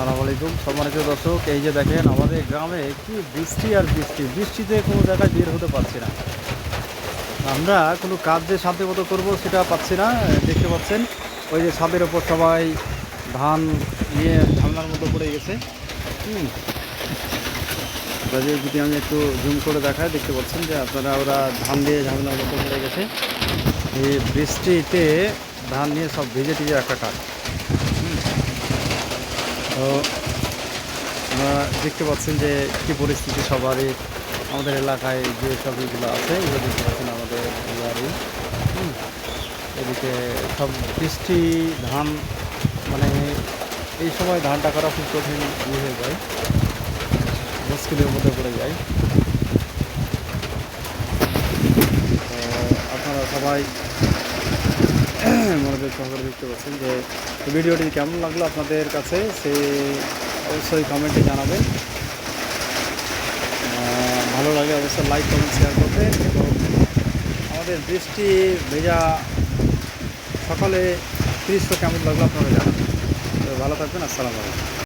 আসসালামু আলাইকুম। সম্মানিত দর্শক, এই যে দেখেন আমাদের গ্রামে কি বৃষ্টি আর বৃষ্টি। বৃষ্টিতে কোনো জায়গায় বের হতে পারছি না। আমরা কোনো কাজ যে শান্তি মতো করব সেটা পাচ্ছি না, দেখতে পাচ্ছেন। ওই যে ছাদের ওপর সবাই ধান নিয়ে ঝামলার মতো পড়ে গেছে। হুম। কাজে যদি আমি একটু জুম করে দেখাই, দেখতে পাচ্ছেন যে আপনারা ওরা ধান দিয়ে ঝামেলার মতো পড়ে গেছে। এই বৃষ্টিতে ধান নিয়ে সব ভিজে টিজে একাকার। হুম। তো দেখতে পাচ্ছেন যে কী পরিস্থিতি সবারই আমাদের এলাকায় যে সব এগুলো আছে, এগুলো দেখতে পাচ্ছেন আমাদের বাড়ি। এদিকে সব বৃষ্টি, ধান মানে এই সময় ধানটা করা খুব কঠিন ইয়ে হয়ে যায়, মুশকিলের মধ্যে পড়ে যায় আপনারা সবাই মনোযোগ সহকারে দেখতে পাচ্ছেন যে ভিডিওটি কেমন লাগল আপনাদের কাছে, সে অবশ্যই কমেন্টে জানাবেন। ভালো লাগে অবশ্যই লাইক, কমেন্ট শেয়ার করতে এবং আমাদের বৃষ্টি ভেজা সকালে দৃশ্য কেমন লাগল আপনারা জানাবেন। ভালো থাকবেন, আসসালামু আলাইকুম।